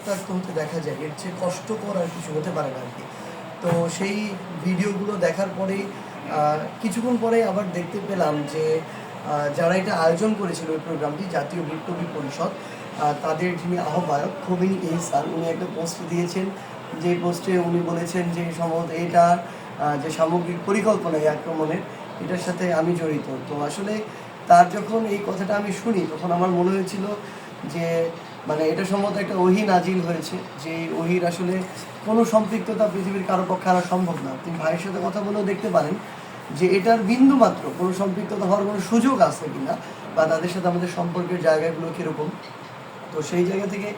রক্তাক্ত হতে দেখা যায়। এর চেয়ে কষ্টকর আর কিছু হতে পারে না আর কি। তো সেই ভিডিওগুলো দেখার পরেই কিছুক্ষণ পরে আবার দেখতে পেলাম যে যারা এটা আয়োজন করেছিল ওই প্রোগ্রামটি, জাতীয় বিপ্লবী পরিষদ তাদের যিনি আহ্বায়ক খবিনী এহসান উনি একটা পোস্ট দিয়েছেন। যে পোস্টে উনি বলেছেন যে সম্ভবত এটা যে সামগ্রিক পরিকল্পনা এই আক্রমণের এটার সাথে আমি জড়িত। তো আসলে তার যখন এই কথাটা আমি শুনি, তখন আমার মনে হয়েছিল যে মানে এটা সম্ভবত একটা ওহি নাজিল হয়েছে যে ওহির আসলে কোনো সম্পৃক্ততা পৃথিবীর কারও পক্ষে আনা সম্ভব না। তিনি ভাইয়ের সাথে কথা বলেও দেখতে পারেন যে এটার বিন্দু মাত্র কোনো সম্পৃক্ততা হওয়ার কোনো সুযোগ আছে কিনা বা তাদের সাথে আমাদের সম্পর্কের জায়গাগুলো কীরকম। তো সেই জায়গা থেকে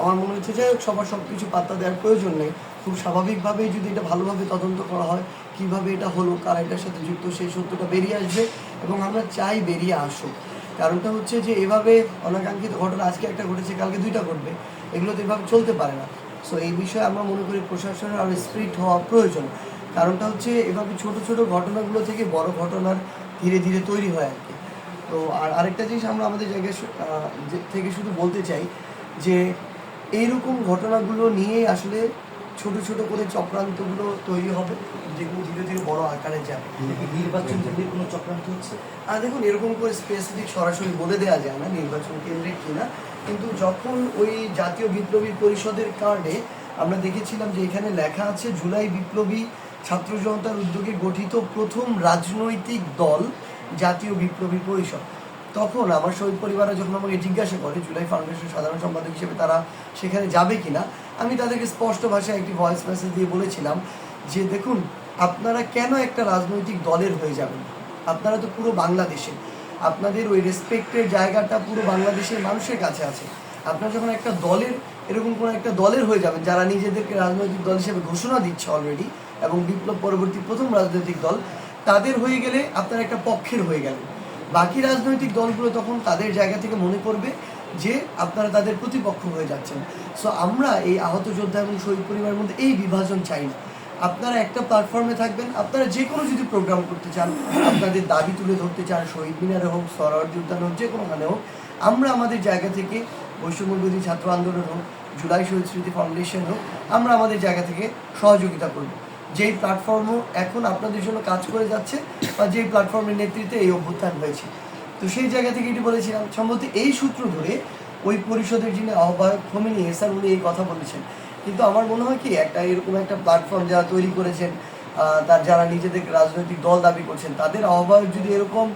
আমার মনে হচ্ছে যে সবার সব কিছু পাত্তা দেওয়ার প্রয়োজন নেই। খুব স্বাভাবিকভাবেই যদি এটা ভালোভাবে তদন্ত করা হয়, কীভাবে এটা হলো, কারা এটার সাথে যুক্ত, সেই সত্যটা বেরিয়ে আসবে এবং আমরা চাই বেরিয়ে আসুক। কারণটা হচ্ছে যে এভাবে অনাকাঙ্ক্ষিত ঘটনা, আজকে একটা ঘটেছে, কালকে দুইটা ঘটবে, এগুলো তো এভাবে চলতে পারে না। সো এই বিষয়ে আমরা মনে করি প্রশাসনের আরও স্পিরিট হওয়া প্রয়োজন। কারণটা হচ্ছে এভাবে ছোট ছোট ঘটনাগুলো থেকে বড় ঘটনার ধীরে ধীরে তৈরি হয় আর কি। তো, আর আরেকটা জিনিস আমরা আমাদের জায়গায় থেকে শুধু বলতে চাই যে, এইরকম ঘটনাগুলো নিয়ে আসলে ছোট ছোট করে চক্রান্তগুলো তৈরি হবে যেগুলো ধীরে ধীরে বড় আকারে যাবে। নির্বাচন কেন্দ্রিক কোনো চক্রান্ত হচ্ছে? আর দেখুন এরকম করে স্পেসিফিক সরাসরি বলে দেওয়া যায় না নির্বাচন কেন্দ্রে কিনা কিন্তু যখন ওই জাতীয় বিপ্লবী পরিষদের কার্ডে আমরা দেখেছিলাম যে এখানে লেখা আছে জুলাই বিপ্লবী ছাত্র জনতার উদ্যোগে গঠিত প্রথম রাজনৈতিক দল জাতীয় বিপ্লবী পরিষদ। তখন আমার শহীদ পরিবারে যখন আমাকে জিজ্ঞাসা করে, জুলাই ফাউন্ডেশন সাধারণ সম্পাদক হিসেবে তারা সেখানে যাবে কিনা? আমি তাদেরকে স্পষ্ট ভাষায় একটি ভয়েস মেসেজ দিয়ে বলেছিলাম যে, দেখুন, আপনারা কেন একটা রাজনৈতিক দলের হয়ে যাবেন? আপনারা তো পুরো বাংলাদেশে আপনাদের ওই রেসপেক্টের জায়গাটা পুরো বাংলাদেশের মানুষের কাছে আছে। আপনারা যখন একটা দলের, এরকম কোনো একটা দলের হয়ে যাবেন, যারা নিজেদেরকে রাজনৈতিক দল হিসেবে ঘোষণা দিচ্ছে অলরেডি এবং বিপ্লব পরবর্তী প্রথম রাজনৈতিক দল, তাদের হয়ে গেলে আপনারা একটা পক্ষের হয়ে গেলেন। বাকি রাজনৈতিক দলগুলো তখন তাদের জায়গা থেকে মনে করবে যে আপনারা তাদের প্রতিপক্ষ হয়ে যাচ্ছেন। সো আমরা এই আহত যোদ্ধা এবং শহীদ পরিবারের মধ্যে এই বিভাজন চাই না। আপনারা একটা প্ল্যাটফর্মে থাকবেন, আপনারা যে কোনো যদি প্রোগ্রাম করতে চান, আপনাদের দাবি তুলে ধরতে চান, শহীদ মিনারে হোক সরোয়ার্দী উদ্যান হোক যে কোনোখানে হোক, আমরা আমাদের জায়গা থেকে বৈষম্যবিরোধী ছাত্র আন্দোলন হোক, জুলাই শহীদ স্মৃতি ফাউন্ডেশন হোক, আমরা আমাদের জায়গা থেকে সহযোগিতা করব। যেই প্ল্যাটফর্মও এখন আপনাদের জন্য কাজ করে যাচ্ছে বা যেই প্ল্যাটফর্মের নেতৃত্বে এই অভ্যুত্থান হয়েছে। তো সেই জায়গা থেকে এটি বলেছিলাম, সম্ভবত এই সূত্র ধরে ওই পরিষদের যিনি আহ্বায়ক খমিনী এসার উনি এই কথা বলেছেন। কিন্তু আমার মনে হয় কি, একটা এরকম একটা প্ল্যাটফর্ম যারা তৈরি করেছেন তার যারা নিজেদের রাজনৈতিক দল দাবি করছেন, তাদের আহ্বায়ক যদি এরকম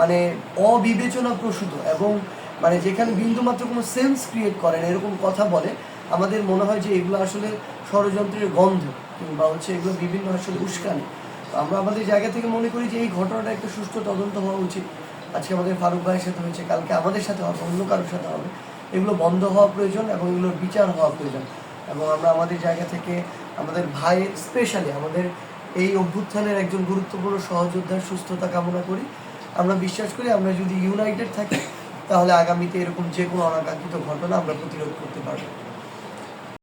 মানে অবিবেচনা প্রসূত এবং মানে যেখানে বিন্দুমাত্র কোনো সেন্স ক্রিয়েট করেন, এরকম কথা বলে আমাদের মনে হয় যে এগুলো আসলে ষড়যন্ত্রের গন্ধ কিংবা হচ্ছে এগুলো বিভিন্ন আসলে উস্কানি। আমরা আমাদের জায়গা থেকে মনে করি যে এই ঘটনাটা একটা সুস্থ তদন্ত হওয়া উচিত। আজকে আমাদের ফারুক ভাইয়ের সাথে হয়েছে, কালকে আমাদের সাথে হবে, অন্য কারোর সাথে হবে। এগুলো বন্ধ হওয়া প্রয়োজন এবং এগুলোর বিচার হওয়া প্রয়োজন। এবং আমরা আমাদের জায়গা থেকে আমাদের ভাই স্পেশালি আমাদের এই অভ্যুত্থানের একজন গুরুত্বপূর্ণ সহযোদ্ধার সুস্থতা কামনা করি। আমরা বিশ্বাস করি আমরা যদি ইউনাইটেড থাকি, তাহলে আগামীতে এরকম যে কোনো অনাকাঙ্ক্ষিত ঘটনা আমরা প্রতিরোধ করতে পারব।